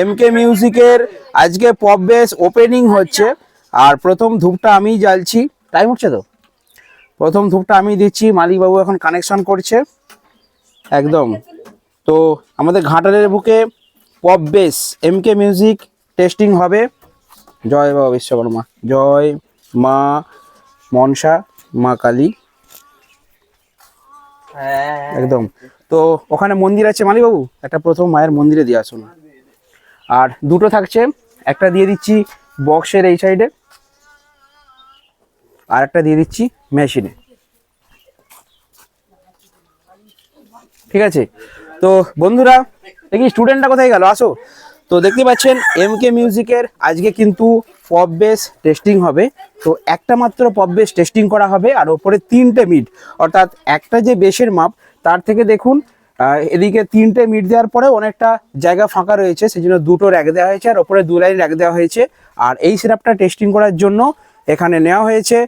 M K মিউজিকের আজকে pop base opening হচ্ছে। আর প্রথম ধূপটা আমিই জ্বালছি। টাইম হচ্ছে তো? প্রথম ধূপটা আমি দিচ্ছি। মালিকবাবু এখন কানেকশন করছে। একদম। তো আমাদের ঘাটালের বুকে pop bass M K music testing হবে। জয় বাবা বিশ্বকর্মা। জয় মা মনসা, মা কালী। একদম। তো ওখানে মন্দির আছে মালিবাবু একটা প্রথম মায়ের মন্দিরে দিয়ে আসুন আর দুটো থাকছে, একটা দিয়ে দিচ্ছি বক্সের এই সাইডে আর একটা দিয়ে দিচ্ছি মেশিনে ঠিক আছে? তো বন্ধুরা, দেখি স্টুডেন্টটা কোথায় গেল? আসো। তো দেখতে পাচ্ছেন এম কে মিউজিকের আজকে কিন্তু পপ বেস টেস্টিং হবে। তো একটা মাত্র পপ বেস টেস্টিং করা হবে, আর ওপরে তিনটে মিড অর্থাৎ একটা যে বেসের মাপ, তার থেকে দেখুন এদিকে তিনটে মিট দেওয়ার পরে অনেকটা জায়গা ফাঁকা রয়েছে সেই জন্য দুটো র্যাক দেওয়া হয়েছে আর ওপরে দু লাইন র্যাক দেওয়া হয়েছে। আর এই সিরাপটা টেস্টিং করার জন্য এখানে নেওয়া হয়েছে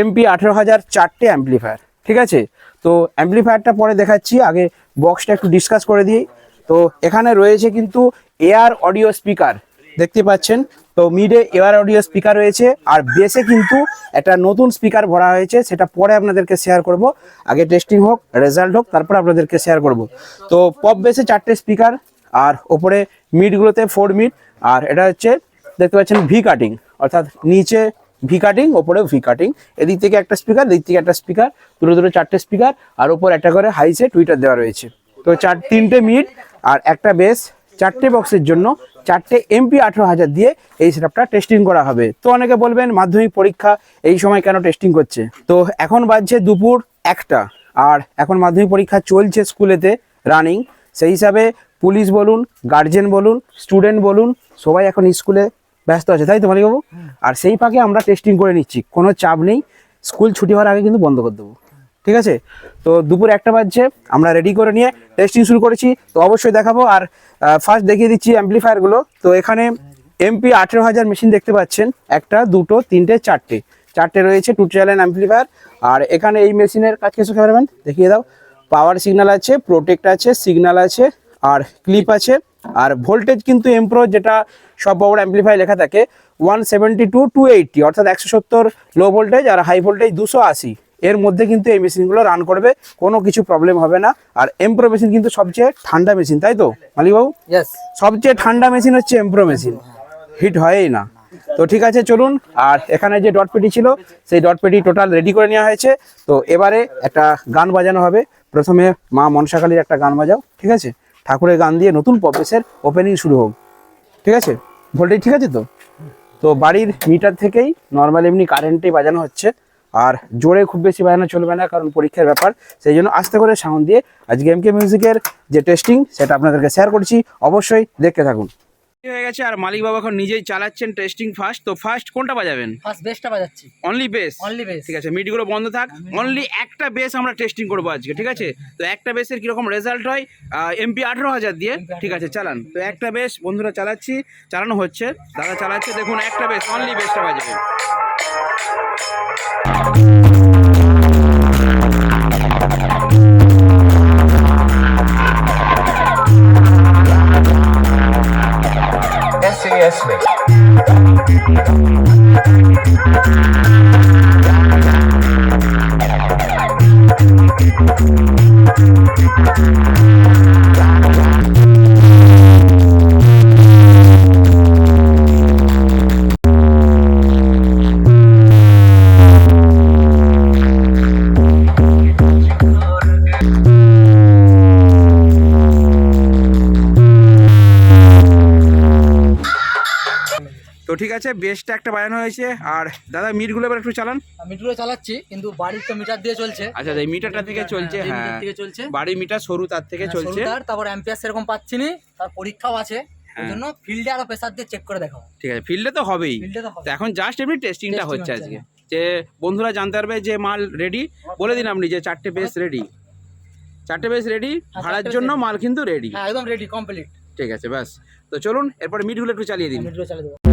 এমপি আঠেরো হাজার চারটে অ্যাম্পলিফায়ার ঠিক আছে? তো অ্যাম্পলিফায়ারটা পরে দেখাচ্ছি, আগে বক্সটা একটু ডিসকাস করে দিই। তো এখানে রয়েছে কিন্তু এয়ার অডিও স্পিকার দেখতে পাচ্ছেন? তো মিডে এয়ার অডিও স্পিকার রয়েছে, আর বেসে কিন্তু একটা নতুন স্পিকার ভরা হয়েছে, সেটা পরে আপনাদেরকে শেয়ার করব। আগে টেস্টিং হোক রেজাল্ট হোক, তারপর আপনাদেরকে শেয়ার করব। তো পপ বেসে চারটে স্পিকার আর ওপরে মিডগুলোতে ফোর মিড আর এটা হচ্ছে, দেখতে পাচ্ছেন ভি কাটিং অর্থাৎ নিচে ভি কাটিং ওপরে ভি কাটিং এদিক থেকে একটা স্পিকার দিক থেকে একটা স্পিকার দুটো দুটো চারটে স্পিকার আর ওপর একটা করে হাইসে টুইটার দেওয়া রয়েছে। তো চার, তিনটে মিড আর একটা বেস চারটে বক্সের জন্য চারটে এমপি আঠেরো হাজার দিয়ে এই সেটআপটা টেস্টিং করা হবে। তো অনেকে বলবেন মাধ্যমিক পরীক্ষা এই সময় কেন টেস্টিং করছে? তো এখন বাজছে দুপুর একটা আর এখন মাধ্যমিক পরীক্ষা চলছে স্কুলেতে রানিং সেই হিসাবে পুলিশ বলুন গার্জেন বলুন স্টুডেন্ট বলুন সবাই এখন স্কুলে ব্যস্ত আছে তাই তো মালিকবাবু? আর সেই ফাঁকে আমরা টেস্টিং করে নিচ্ছি কোনো চাপ নেই। স্কুল ছুটি হওয়ার আগে কিন্তু বন্ধ করে দেবো। ঠিক আছে? তো দুপুর একটা বাজছে, আমরা রেডি করে নিয়ে টেস্টিং শুরু করেছি, তো অবশ্যই দেখাবো। আর ফার্স্ট দেখিয়ে দিচ্ছি অ্যাম্পলিফায়ারগুলো তো এখানে এমপি আঠেরো হাজার মেশিন দেখতে পাচ্ছেন। একটা, দুটো, তিনটে, চারটে। চারটে রয়েছে টু চ্যানেল অ্যাম্পলিফায়ার আর এখানে এই মেশিনের কাজ কিছু ক্যামেরাম্যান দেখিয়ে দাও। পাওয়ার সিগন্যাল আছে প্রোটেক্ট আছে সিগন্যাল আছে, আর ক্লিপ আছে। আর ভোল্টেজ কিন্তু এমপ্রো যেটা সব পাওয়ার অ্যাম্পলিফাই লেখা থাকে one seventy two two eighty অর্থাৎ একশো সত্তর লো ভোল্টেজ আর হাই ভোল্টেজ দুশো আশি। এর মধ্যে কিন্তু এই মেশিনগুলো রান করবে কোনো কিছু প্রবলেম হবে না। আর এমপ্রো মেশিন কিন্তু সবচেয়ে ঠান্ডা মেশিন তাই তো মালিকবাবু? সবচেয়ে ঠান্ডা মেশিন হচ্ছে এমপ্রো মেশিন হিট হয়ই না। তো ঠিক আছে চলুন আর এখানে যে ডট পেটি ছিল সেই ডট পেটি টোটাল রেডি করে নেওয়া হয়েছে। তো এবারে একটা গান বাজানো হবে। প্রথমে মা মনসাকালীর একটা গান বাজাও ঠিক আছে? ঠাকুরের গান দিয়ে নতুন পপেসের ওপেনিং শুরু হোক ঠিক আছে? ভোল্টেজ ঠিক আছে তো? তো বাড়ির মিটার থেকেই নর্মাল এমনি কারেন্টেই বাজানো হচ্ছে। আর জোরে খুব বেশি বাজানো চলবে না কারণ পরীক্ষার ব্যাপার। সেই জন্য আস্তে করে সাউন্ড দিয়ে আজকে এমকে মিউজিকের যে টেস্টিং সেটা আপনাদেরকে শেয়ার করছি। অবশ্যই দেখতে থাকুন। হয়ে গেছে আর মালিক বাবা এখন নিজেই চালাচ্ছেন টেস্টিং ফার্স্ট তো ফার্স্ট কোনটা বাজাবেন? ফার্স্ট বেস্টটা বাজাচ্ছি। অনলি বেস অনলি বেস ঠিক আছে মিডগুলো বন্ধ থাক। অনলি একটা বেস আমরা টেস্টিং করব আজকে ঠিক আছে? তো একটা বেসের কীরকম রেজাল্ট হয়? এমপি আঠেরো হাজার দিয়ে। ঠিক আছে চালান। তো একটা বেস বন্ধুরা চালাচ্ছি চালানো হচ্ছে। দাদা চালাচ্ছে দেখুন একটা বেস অনলি বেসটা বাজাবে। SES Mix. তো ঠিক আছে বেসটা একটা বাজানো হয়েছে। আর দাদা মিটগুলো এবার একটু চালান। মিটারও চালাচ্ছি কিন্তু বাড়ির তো মিটার দিয়ে চলছে। আচ্ছা এই মিটারটা থেকে চলছে হ্যাঁ। মিটার থেকে চলছে। বাড়ির মিটার সরু তার থেকে হ্যাঁ, চলছে। সরুতার, তারপর অ্যাম্পিয়ার সেরকম পাচ্ছি নি তার পরীক্ষাও আছে। হ্যাঁ। জন্য ফিল্ডে আরও প্রেসার দিয়ে চেক করে দেখাবো। ঠিক আছে ফিল্ডে তো হবেই। তো এখন জাস্ট এমনি টেস্টিংটা হচ্ছে আজকে। যে বন্ধুরা জানতে পারবে যে মাল রেডি বলে দিন আপনি যে চারটে বেস রেডি চারটে বেস রেডি হ্যাঁ, ভাড়ার জন্য মাল কিন্তু রেডি হ্যাঁ একদম রেডি কমপ্লিট ঠিক আছে ব্যাস। তো চলুন এরপর মিটগুলো একটু চালিয়ে দিন। মিটারও চালিয়ে দেবো।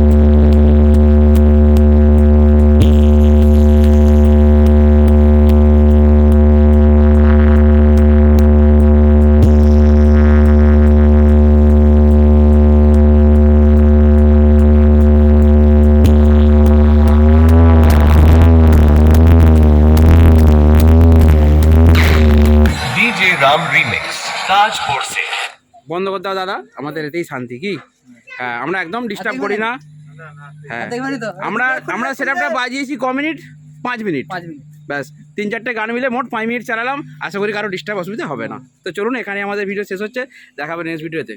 রাম রিমিক্স কাজ করছে। বন্ধ করতে দাও দাদা আমাদের এতেই শান্তি কি? হ্যাঁ আমরা একদম ডিস্টার্ব করি না। হ্যাঁ আমরা আমরা সেটআপটা বাজিয়েছি ক মিনিট পাঁচ মিনিট পাঁচ মিনিট ব্যাস তিন চারটে গান মিলে মোট পাঁচ মিনিট চালালাম। আশা করি কারও ডিস্টার্ব অসুবিধা হবে না। তো চলুন এখানে আমাদের ভিডিও শেষ হচ্ছে। দেখাবে নেক্সট ভিডিওতে